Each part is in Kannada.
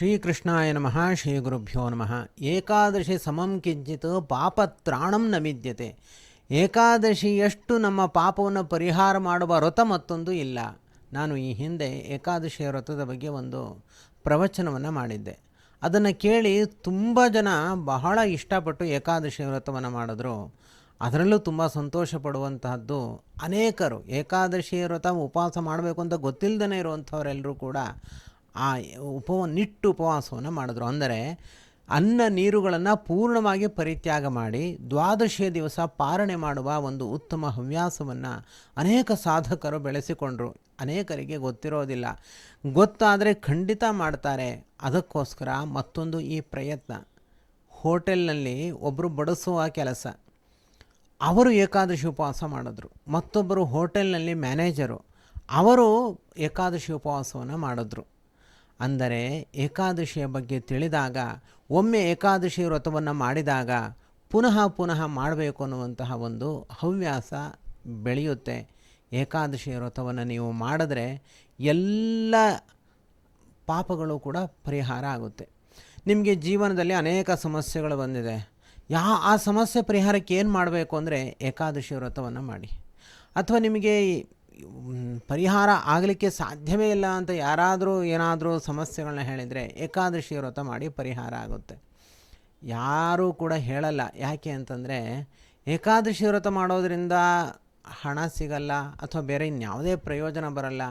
ಶ್ರೀಕೃಷ್ಣಾಯ ನಮಃ ಶ್ರೀ ಗುರುಭ್ಯೋ ನಮಃ. ಏಕಾದಶಿ ಸಮಂ ಕಿಂಚಿತ್ ಪಾಪತ್ರಾಣಂ ನ ಏಕಾದಶಿ ಏಕಾದಶಿಯಷ್ಟು ನಮ್ಮ ಪಾಪವನ್ನು ಪರಿಹಾರ ಮಾಡುವ ವ್ರತ ಮತ್ತೊಂದು ಇಲ್ಲ. ನಾನು ಈ ಹಿಂದೆ ಏಕಾದಶಿಯ ವ್ರತದ ಬಗ್ಗೆ ಒಂದು ಪ್ರವಚನವನ್ನು ಮಾಡಿದ್ದೆ. ಅದನ್ನು ಕೇಳಿ ತುಂಬ ಜನ ಬಹಳ ಇಷ್ಟಪಟ್ಟು ಏಕಾದಶಿ ವ್ರತವನ್ನು ಮಾಡಿದ್ರು. ಅದರಲ್ಲೂ ತುಂಬ ಸಂತೋಷ ಪಡುವಂತಹದ್ದು ಅನೇಕರು. ಏಕಾದಶಿ ವ್ರತ ಉಪವಾಸ ಮಾಡಬೇಕು ಅಂತ ಗೊತ್ತಿಲ್ಲದೇ ಇರುವಂಥವರೆಲ್ಲರೂ ಕೂಡ ಆ ಉಪವ ನಿಟ್ಟು ಉಪವಾಸವನ್ನು ಮಾಡಿದ್ರು. ಅಂದರೆ ಅನ್ನ ನೀರುಗಳನ್ನು ಪೂರ್ಣವಾಗಿ ಪರಿತ್ಯಾಗ ಮಾಡಿ ದ್ವಾದಶಿಯ ದಿವಸ ಪಾರಣೆ ಮಾಡುವ ಒಂದು ಉತ್ತಮ ಹವ್ಯಾಸವನ್ನು ಅನೇಕ ಸಾಧಕರು ಬೆಳೆಸಿಕೊಂಡರು. ಅನೇಕರಿಗೆ ಗೊತ್ತಿರೋದಿಲ್ಲ. ಗೊತ್ತಾದರೆ ಖಂಡಿತ ಮಾಡ್ತಾರೆ. ಅದಕ್ಕೋಸ್ಕರ ಮತ್ತೊಂದು ಈ ಪ್ರಯತ್ನ. ಹೋಟೆಲ್ನಲ್ಲಿ ಒಬ್ಬರು ಬಡಿಸುವ ಕೆಲಸ. ಅವರು ಏಕಾದಶಿ ಉಪವಾಸ ಮಾಡಿದ್ರು. ಮತ್ತೊಬ್ಬರು ಹೋಟೆಲ್ನಲ್ಲಿ ಮ್ಯಾನೇಜರು. ಅವರು ಏಕಾದಶಿ ಉಪವಾಸವನ್ನು ಮಾಡಿದ್ರು. ಅಂದರೆ ಏಕಾದಶಿಯ ಬಗ್ಗೆ ತಿಳಿದಾಗ, ಒಮ್ಮೆ ಏಕಾದಶಿ ವ್ರತವನ್ನು ಮಾಡಿದಾಗ ಪುನಃ ಪುನಃ ಮಾಡಬೇಕು ಅನ್ನುವಂತಹ ಒಂದು ಹವ್ಯಾಸ ಬೆಳೆಯುತ್ತೆ. ಏಕಾದಶಿ ವ್ರತವನ್ನು ನೀವು ಮಾಡಿದ್ರೆ ಎಲ್ಲ ಪಾಪಗಳು ಕೂಡ ಪರಿಹಾರ ಆಗುತ್ತೆ. ನಿಮಗೆ ಜೀವನದಲ್ಲಿ ಅನೇಕ ಸಮಸ್ಯೆಗಳು ಬಂದಿದೆ. ಯಾ, ಆ ಸಮಸ್ಯೆ ಪರಿಹಾರಕ್ಕೆ ಏನು ಮಾಡಬೇಕು ಅಂದರೆ ಏಕಾದಶಿ ವ್ರತವನ್ನು ಮಾಡಿ. ಅಥವಾ ನಿಮಗೆ ಪರಿಹಾರ ಆಗಲಿಕ್ಕೆ ಸಾಧ್ಯವೇ ಇಲ್ಲ ಅಂತ ಯಾರಾದರೂ ಏನಾದರೂ ಸಮಸ್ಯೆಗಳನ್ನ ಹೇಳಿದರೆ ಏಕಾದಶಿ ವ್ರತ ಮಾಡಿ ಪರಿಹಾರ ಆಗುತ್ತೆ. ಯಾರೂ ಕೂಡ ಹೇಳಲ್ಲ. ಯಾಕೆ ಅಂತಂದರೆ ಏಕಾದಶಿ ವ್ರತ ಮಾಡೋದರಿಂದ ಹಣ ಸಿಗಲ್ಲ ಅಥವಾ ಬೇರೆ ಇನ್ಯಾವುದೇ ಪ್ರಯೋಜನ ಬರಲ್ಲ.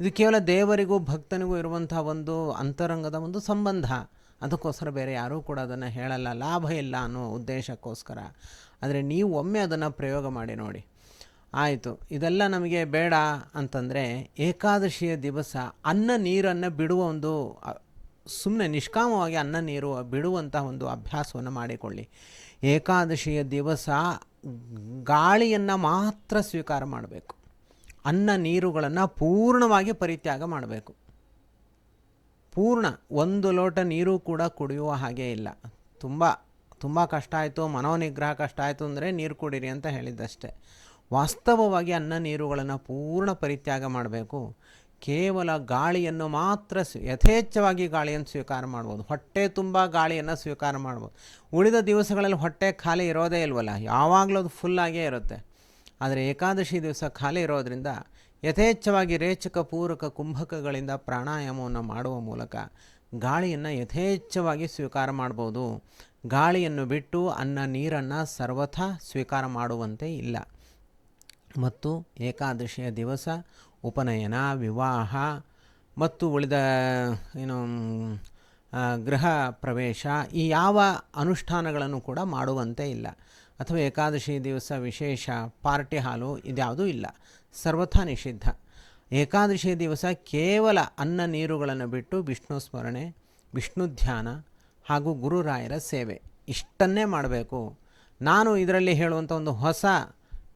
ಇದು ಕೇವಲ ದೇವರಿಗೂ ಭಕ್ತನಿಗೂ ಇರುವಂಥ ಒಂದು ಅಂತರಂಗದ ಒಂದು ಸಂಬಂಧ. ಅದಕ್ಕೋಸ್ಕರ ಬೇರೆ ಯಾರೂ ಕೂಡ ಅದನ್ನು ಹೇಳಲ್ಲ. ಲಾಭ ಇಲ್ಲ ಅನ್ನೋ ಉದ್ದೇಶಕ್ಕೋಸ್ಕರ. ಆದರೆ ನೀವು ಒಮ್ಮೆ ಅದನ್ನು ಪ್ರಯೋಗ ಮಾಡಿ ನೋಡಿ. ಆಯಿತು. ಇದೆಲ್ಲ ನಮಗೆ ಬೇಡ ಅಂತಂದರೆ ಏಕಾದಶಿಯ ದಿವಸ ಅನ್ನ ನೀರನ್ನು ಬಿಡುವ ಒಂದು ಸುಮ್ಮನೆ ನಿಷ್ಕಾಮವಾಗಿ ಅನ್ನ ನೀರು ಬಿಡುವಂಥ ಒಂದು ಅಭ್ಯಾಸವನ್ನು ಮಾಡಿಕೊಳ್ಳಿ. ಏಕಾದಶಿಯ ದಿವಸ ಗಾಳಿಯನ್ನು ಮಾತ್ರ ಸ್ವೀಕಾರ ಮಾಡಬೇಕು. ಅನ್ನ ನೀರುಗಳನ್ನು ಪೂರ್ಣವಾಗಿ ಪರಿತ್ಯಾಗ ಮಾಡಬೇಕು. ಪೂರ್ಣ, ಒಂದು ಲೋಟ ನೀರು ಕೂಡ ಕುಡಿಯುವ ಹಾಗೆ ಇಲ್ಲ. ತುಂಬ ತುಂಬ ಕಷ್ಟ ಆಯಿತು, ಮನೋನಿಗ್ರಹ ಕಷ್ಟ ಆಯಿತು ಅಂದರೆ ನೀರು ಕುಡಿರಿ ಅಂತ ಹೇಳಿದ್ದಷ್ಟೇ. ವಾಸ್ತವವಾಗಿ ಅನ್ನ ನೀರುಗಳನ್ನು ಪೂರ್ಣ ಪರಿತ್ಯಾಗ ಮಾಡಬೇಕು. ಕೇವಲ ಗಾಳಿಯನ್ನು ಮಾತ್ರ ಯಥೇಚ್ಛವಾಗಿ ಗಾಳಿಯನ್ನು ಸ್ವೀಕಾರ ಮಾಡ್ಬೋದು. ಹೊಟ್ಟೆ ತುಂಬ ಗಾಳಿಯನ್ನು ಸ್ವೀಕಾರ ಮಾಡ್ಬೋದು. ಉಳಿದ ದಿವಸಗಳಲ್ಲಿ ಹೊಟ್ಟೆ ಖಾಲಿ ಇರೋದೇ ಇಲ್ವಲ್ಲ, ಯಾವಾಗಲೂ ಅದು ಫುಲ್ಲಾಗೇ ಇರುತ್ತೆ. ಆದರೆ ಏಕಾದಶಿ ದಿವಸ ಖಾಲಿ ಇರೋದರಿಂದ ಯಥೇಚ್ಛವಾಗಿ ರೇಚಕ, ಪೂರಕ, ಕುಂಭಕಗಳಿಂದ ಪ್ರಾಣಾಯಾಮವನ್ನು ಮಾಡುವ ಮೂಲಕ ಗಾಳಿಯನ್ನು ಯಥೇಚ್ಛವಾಗಿ ಸ್ವೀಕಾರ ಮಾಡ್ಬೋದು. ಗಾಳಿಯನ್ನು ಬಿಟ್ಟು ಅನ್ನ ನೀರನ್ನು ಸರ್ವಥಾ ಸ್ವೀಕಾರ ಮಾಡುವಂತೆ ಇಲ್ಲ. ಮತ್ತು ಏಕಾದಶಿಯ ದಿವಸ ಉಪನಯನ, ವಿವಾಹ ಮತ್ತು ಉಳಿದ, ಏನು ಗೃಹ ಪ್ರವೇಶ ಈ ಯಾವ ಅನುಷ್ಠಾನಗಳನ್ನು ಕೂಡ ಮಾಡುವಂತೆ ಇಲ್ಲ. ಅಥವಾ ಏಕಾದಶಿ ದಿವಸ ವಿಶೇಷ ಪಾರ್ಟಿ ಹಾಲು ಇದ್ಯಾವುದೂ ಇಲ್ಲ. ಸರ್ವಥಾ ನಿಷಿದ್ಧ. ಏಕಾದಶಿ ದಿವಸ ಕೇವಲ ಅನ್ನ ನೀರುಗಳನ್ನು ಬಿಟ್ಟು ವಿಷ್ಣು ಸ್ಮರಣೆ, ವಿಷ್ಣು ಧ್ಯಾನ ಹಾಗೂ ಗುರುರಾಯರ ಸೇವೆ. ಇಷ್ಟನ್ನೇ ಮಾಡಬೇಕು. ನಾನು ಇದರಲ್ಲಿ ಹೇಳುವಂಥ ಒಂದು ಹೊಸ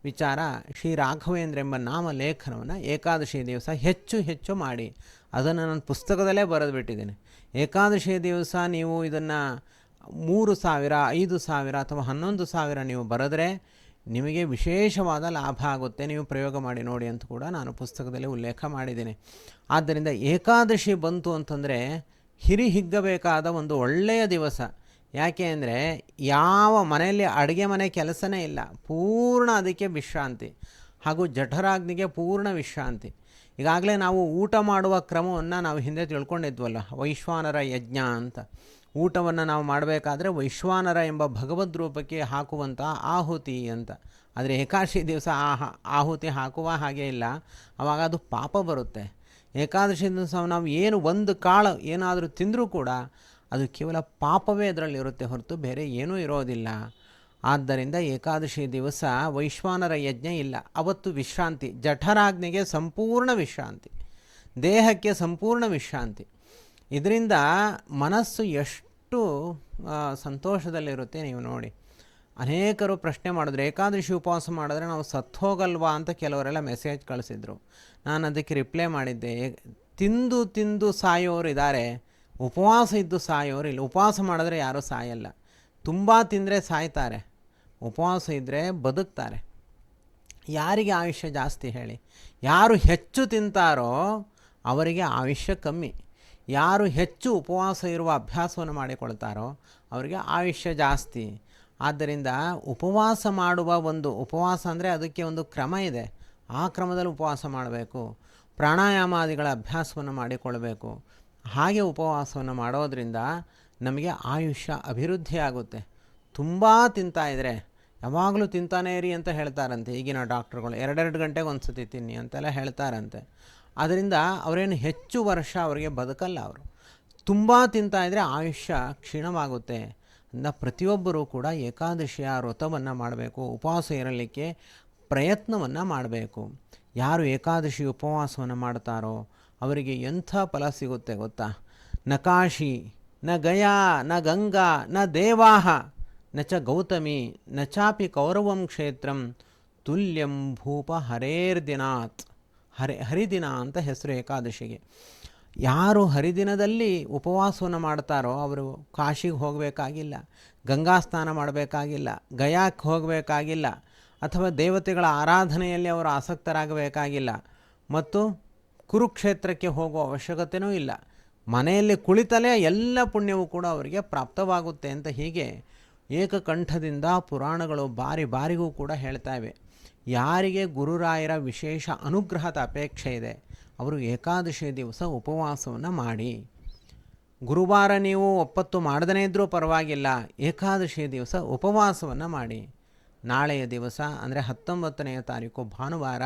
ವಿಚಾರ ಶ್ರೀ ರಾಘವೇಂದ್ರ ಎಂಬ ನಾಮ ಲೇಖನವನ್ನು ಏಕಾದಶಿ ದಿವಸ ಹೆಚ್ಚು ಹೆಚ್ಚು ಮಾಡಿ. ಅದನ್ನು ನಾನು ಪುಸ್ತಕದಲ್ಲೇ ಬರೆದು ಬಿಟ್ಟಿದ್ದೇನೆ. ಏಕಾದಶಿ ದಿವಸ ನೀವು ಇದನ್ನು ಮೂರು ಸಾವಿರ, ಐದು ಸಾವಿರ ಅಥವಾ ಹನ್ನೊಂದು ಸಾವಿರ ನೀವು ಬರೆದ್ರೆ ನಿಮಗೆ ವಿಶೇಷವಾದ ಲಾಭ ಆಗುತ್ತೆ. ನೀವು ಪ್ರಯೋಗ ಮಾಡಿ ನೋಡಿ ಅಂತ ಕೂಡ ನಾನು ಪುಸ್ತಕದಲ್ಲಿ ಉಲ್ಲೇಖ ಮಾಡಿದ್ದೀನಿ. ಆದ್ದರಿಂದ ಏಕಾದಶಿ ಬಂತು ಅಂತಂದರೆ ಹಿರಿ ಹಿಗ್ಗಬೇಕಾದ ಒಂದು ಒಳ್ಳೆಯ ದಿವಸ. ಯಾಕೆ ಅಂದರೆ ಯಾವ ಮನೆಯಲ್ಲಿ ಅಡುಗೆ ಮನೆ ಕೆಲಸನೇ ಇಲ್ಲ, ಪೂರ್ಣ ಅದಕ್ಕೆ ವಿಶ್ರಾಂತಿ ಹಾಗೂ ಜಠರಾಗ್ನಿಗೆ ಪೂರ್ಣ ವಿಶ್ರಾಂತಿ. ಈಗಾಗಲೇ ನಾವು ಊಟ ಮಾಡುವ ಕ್ರಮವನ್ನು ನಾವು ಹಿಂದೆ ತಿಳ್ಕೊಂಡಿದ್ವಲ್ಲ, ವೈಶ್ವಾನರ ಯಜ್ಞ ಅಂತ. ಊಟವನ್ನು ನಾವು ಮಾಡಬೇಕಾದ್ರೆ ವೈಶ್ವಾನರ ಎಂಬ ಭಗವದ್ ರೂಪಕ್ಕೆ ಹಾಕುವಂಥ ಆಹುತಿ ಅಂತ. ಆದರೆ ಏಕಾದಶಿ ದಿವಸ ಆಹ ಆಹುತಿ ಹಾಕುವ ಹಾಗೆ ಇಲ್ಲ ಆವಾಗ ಅದು ಪಾಪ ಬರುತ್ತೆ. ಏಕಾದಶಿ ದಿವಸ ನಾವು ಏನು ಒಂದು ಕಾಳು ಏನಾದರೂ ತಿಂದರೂ ಕೂಡ ಅದು ಕೇವಲ ಪಾಪವೇ ಅದರಲ್ಲಿರುತ್ತೆ ಹೊರತು ಬೇರೆ ಏನೂ ಇರೋದಿಲ್ಲ. ಆದ್ದರಿಂದ ಏಕಾದಶಿ ದಿವಸ ವೈಶ್ವಾನರ ಯಜ್ಞ ಇಲ್ಲ. ಅವತ್ತು ವಿಶ್ರಾಂತಿ, ಜಠರಾಗ್ನಿಗೆ ಸಂಪೂರ್ಣ ವಿಶ್ರಾಂತಿ, ದೇಹಕ್ಕೆ ಸಂಪೂರ್ಣ ವಿಶ್ರಾಂತಿ. ಇದರಿಂದ ಮನಸ್ಸು ಎಷ್ಟು ಸಂತೋಷದಲ್ಲಿರುತ್ತೆ ನೀವು ನೋಡಿ. ಅನೇಕರು ಪ್ರಶ್ನೆ ಮಾಡಿದ್ರು, ಏಕಾದಶಿ ಉಪವಾಸ ಮಾಡಿದ್ರೆ ನಾವು ಸತ್ತೋಗಲ್ವಾ ಅಂತ ಕೆಲವರೆಲ್ಲ ಮೆಸೇಜ್ ಕಳಿಸಿದ್ರು. ನಾನು ಅದಕ್ಕೆ ರಿಪ್ಲೈ ಮಾಡಿದ್ದೆ, ತಿಂದು ತಿಂದು ಸಾಯೋರು ಇದ್ದಾರೆ ಉಪವಾಸ ಇದ್ದು ಸಾಯೋರು ಇಲ್ಲ. ಉಪವಾಸ ಮಾಡಿದ್ರೆ ಯಾರೂ ಸಾಯಲ್ಲ. ತುಂಬ ತಿಂದರೆ ಸಾಯ್ತಾರೆ. ಉಪವಾಸ ಇದ್ದರೆ ಬದುಕ್ತಾರೆ. ಯಾರಿಗೆ ಆಯುಷ್ಯ ಜಾಸ್ತಿ ಹೇಳಿ? ಯಾರು ಹೆಚ್ಚು ತಿಂತಾರೋ ಅವರಿಗೆ ಆಯುಷ್ಯ ಕಮ್ಮಿ. ಯಾರು ಹೆಚ್ಚು ಉಪವಾಸ ಇರುವ ಅಭ್ಯಾಸವನ್ನು ಮಾಡಿಕೊಳ್ತಾರೋ ಅವರಿಗೆ ಆಯುಷ್ಯ ಜಾಸ್ತಿ. ಆದ್ದರಿಂದ ಉಪವಾಸ ಮಾಡುವ ಒಂದು ಉಪವಾಸ ಅಂದರೆ ಅದಕ್ಕೆ ಒಂದು ಕ್ರಮ ಇದೆ. ಆ ಕ್ರಮದಲ್ಲಿ ಉಪವಾಸ ಮಾಡಬೇಕು. ಪ್ರಾಣಾಯಾಮಾದಿಗಳ ಅಭ್ಯಾಸವನ್ನು ಮಾಡಿಕೊಳ್ಬೇಕು. ಹಾಗೆ ಉಪವಾಸವನ್ನು ಮಾಡೋದರಿಂದ ನಮಗೆ ಆಯುಷ್ಯ ಅಭಿವೃದ್ಧಿ ಆಗುತ್ತೆ. ತುಂಬ ತಿಂತಾ ಇದ್ದರೆ ಯಾವಾಗಲೂ ತಿಂತಾನೇ ಇರಿ ಅಂತ ಹೇಳ್ತಾರಂತೆ. ಈಗಿನ ಡಾಕ್ಟ್ರುಗಳು ಎರಡೆರಡು ಗಂಟೆಗೆ ಒಂದು ಸತಿ ತಿನ್ನಿ ಅಂತೆಲ್ಲ ಹೇಳ್ತಾರಂತೆ. ಅದರಿಂದ ಅವರೇನು ಹೆಚ್ಚು ವರ್ಷ ಅವರಿಗೆ ಬದುಕಲ್ಲ ಅವರು. ತುಂಬ ತಿಂತಾ ಇದ್ದರೆ ಆಯುಷ್ಯ ಕ್ಷೀಣವಾಗುತ್ತೆ. ಅಂದ ಪ್ರತಿಯೊಬ್ಬರೂ ಕೂಡ ಏಕಾದಶಿಯ ವ್ರತವನ್ನು ಮಾಡಬೇಕು, ಉಪವಾಸ ಇರಲಿಕ್ಕೆ ಪ್ರಯತ್ನವನ್ನು ಮಾಡಬೇಕು. ಯಾರು ಏಕಾದಶಿ ಉಪವಾಸವನ್ನು ಮಾಡ್ತಾರೋ ಅವರಿಗೆ ಎಂಥ ಫಲ ಸಿಗುತ್ತೆ ಗೊತ್ತಾ? ನ ಕಾಶಿ, ನ ಗಯಾ, ನ ಗಂಗಾ, ನ ದೇವಾಹ, ನ ಚ ಗೌತಮಿ, ನ ಚಾಪಿ ಕೌರವಂ ಕ್ಷೇತ್ರಂ ತುಲ್ಯಂ ಭೂಪ ಹರೇರ್ದಿನಾತ್. ಹರಿ, ಹರಿದಿನ ಅಂತ ಹೆಸರು ಏಕಾದಶಿಗೆ. ಯಾರು ಹರಿದಿನದಲ್ಲಿ ಉಪವಾಸವನ್ನು ಮಾಡ್ತಾರೋ ಅವರು ಕಾಶಿಗೆ ಹೋಗಬೇಕಾಗಿಲ್ಲ ಗಂಗಾ ಸ್ನಾನ ಮಾಡಬೇಕಾಗಿಲ್ಲ, ಗಯಾಕ್ಕೆ ಹೋಗಬೇಕಾಗಿಲ್ಲ, ಅಥವಾ ದೇವತೆಗಳ ಆರಾಧನೆಯಲ್ಲಿ ಅವರು ಆಸಕ್ತರಾಗಬೇಕಾಗಿಲ್ಲ. ಮತ್ತು ಕುರುಕ್ಷೇತ್ರಕ್ಕೆ ಹೋಗುವ ಅವಶ್ಯಕತೆಯೂ ಇಲ್ಲ. ಮನೆಯಲ್ಲಿ ಕುಳಿತಲೇ ಎಲ್ಲ ಪುಣ್ಯವು ಕೂಡ ಅವರಿಗೆ ಪ್ರಾಪ್ತವಾಗುತ್ತೆ ಅಂತ ಹೀಗೆ ಏಕಕಂಠದಿಂದ ಪುರಾಣಗಳು ಬಾರಿ ಬಾರಿಗೂ ಕೂಡ ಹೇಳ್ತಾ ಇವೆ. ಯಾರಿಗೆ ಗುರುರಾಯರ ವಿಶೇಷ ಅನುಗ್ರಹದ ಅಪೇಕ್ಷೆ ಇದೆ, ಅವರು ಏಕಾದಶಿ ದಿವಸ ಉಪವಾಸವನ್ನು ಮಾಡಿ. ಗುರುವಾರ ನೀವು ಒಪ್ಪತ್ತು ಮಾಡದನೇ ಇದ್ದರೂ ಪರವಾಗಿಲ್ಲ, ಏಕಾದಶಿ ದಿವಸ ಉಪವಾಸವನ್ನು ಮಾಡಿ. ನಾಳೆಯ ದಿವಸ, ಅಂದರೆ ಹತ್ತೊಂಬತ್ತನೆಯ ತಾರೀಕು ಭಾನುವಾರ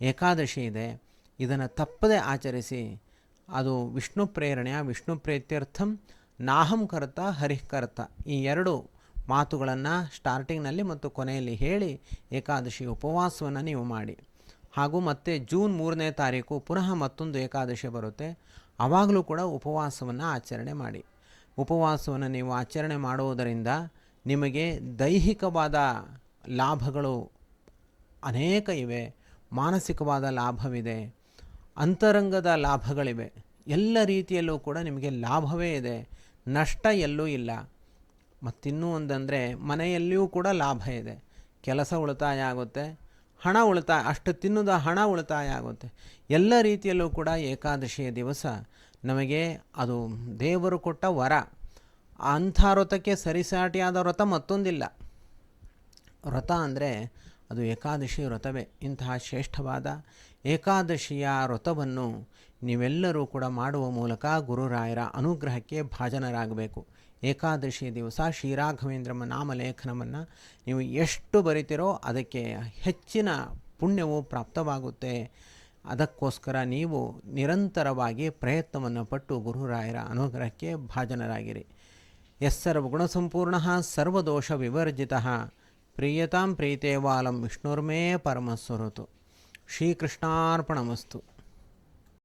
ಏಕಾದಶಿ ಇದೆ. ಇದನ್ನು ತಪ್ಪದೆ ಆಚರಿಸಿ. ಅದು ವಿಷ್ಣು ಪ್ರೇರಣೆಯ, ವಿಷ್ಣು ಪ್ರೇತ್ಯರ್ಥಂ, ನಾಹಂ ಕರ್ತ, ಹರಿಃ ಕರ್ತ. ಈ ಎರಡು ಮಾತುಗಳನ್ನು ಸ್ಟಾರ್ಟಿಂಗ್ನಲ್ಲಿ ಮತ್ತು ಕೊನೆಯಲ್ಲಿ ಹೇಳಿ ಏಕಾದಶಿ ಉಪವಾಸವನ್ನು ನೀವು ಮಾಡಿ. ಹಾಗೂ ಮತ್ತೆ ಜೂನ್ ಮೂರನೇ ತಾರೀಕು ಪುನಃ ಮತ್ತೊಂದು ಏಕಾದಶಿ ಬರುತ್ತೆ. ಆವಾಗಲೂ ಕೂಡ ಉಪವಾಸವನ್ನು ಆಚರಣೆ ಮಾಡಿ. ಉಪವಾಸವನ್ನು ನೀವು ಆಚರಣೆ ಮಾಡುವುದರಿಂದ ನಿಮಗೆ ದೈಹಿಕವಾದ ಲಾಭಗಳು ಅನೇಕ ಇವೆ, ಮಾನಸಿಕವಾದ ಲಾಭವಿದೆ ಅಂತರಂಗದ ಲಾಭಗಳಿವೆ. ಎಲ್ಲ ರೀತಿಯಲ್ಲೂ ಕೂಡ ನಿಮಗೆ ಲಾಭವೇ ಇದೆ. ನಷ್ಟ ಎಲ್ಲೂ ಇಲ್ಲ. ಮತ್ತಿನ್ನೂ ಒಂದಂದರೆ ಮನೆಯಲ್ಲಿಯೂ ಕೂಡ ಲಾಭ ಇದೆ. ಕೆಲಸ ಉಳಿತಾಯ ಆಗುತ್ತೆ. ಹಣ ಉಳಿತಾಯ, ಅಷ್ಟು ತಿನ್ನೋದ ಹಣ ಉಳಿತಾಯ ಆಗುತ್ತೆ. ಎಲ್ಲ ರೀತಿಯಲ್ಲೂ ಕೂಡ ಏಕಾದಶಿಯ ದಿವಸ ನಮಗೆ ಅದು ದೇವರು ಕೊಟ್ಟ ವರ. ಅಂಥ ವ್ರತಕ್ಕೆ ಸರಿಸಾಟಿಯಾದ ವ್ರತ ಮತ್ತೊಂದಿಲ್ಲ. ವ್ರತ ಅಂದರೆ ಅದು ಏಕಾದಶಿ ವ್ರತವೇ. ಇಂತಹ ಶ್ರೇಷ್ಠವಾದ ಏಕಾದಶಿಯ ವ್ರತವನ್ನು ನೀವೆಲ್ಲರೂ ಕೂಡ ಮಾಡುವ ಮೂಲಕ ಗುರುರಾಯರ ಅನುಗ್ರಹಕ್ಕೆ ಭಾಜನರಾಗಬೇಕು. ಏಕಾದಶಿ ದಿವಸ ಶ್ರೀರಾಘವೇಂದ್ರಮ ನಾಮಲೇಖನವನ್ನು ನೀವು ಎಷ್ಟು ಬರಿತೀರೋ ಅದಕ್ಕೆ ಹೆಚ್ಚಿನ ಪುಣ್ಯವು ಪ್ರಾಪ್ತವಾಗುತ್ತೆ. ಅದಕ್ಕೋಸ್ಕರ ನೀವು ನಿರಂತರವಾಗಿ ಪ್ರಯತ್ನವನ್ನು ಪಟ್ಟು ಗುರುರಾಯರ ಅನುಗ್ರಹಕ್ಕೆ ಭಾಜನರಾಗಿರಿ. ಯಸ್ಸರ್ವಗುಣಸಂಪೂರ್ಣ ಸರ್ವದೋಷ ವಿವರ್ಜಿತ. ಪ್ರೀಯತಾಂ ಪ್ರೀತೇವಾಲಂ ವಿಷ್ಣುರ್ಮೇ ಪರಮಸ್ವರುತು. ಶ್ರೀಕೃಷ್ಣಾರ್ಪಣಮಸ್ತು.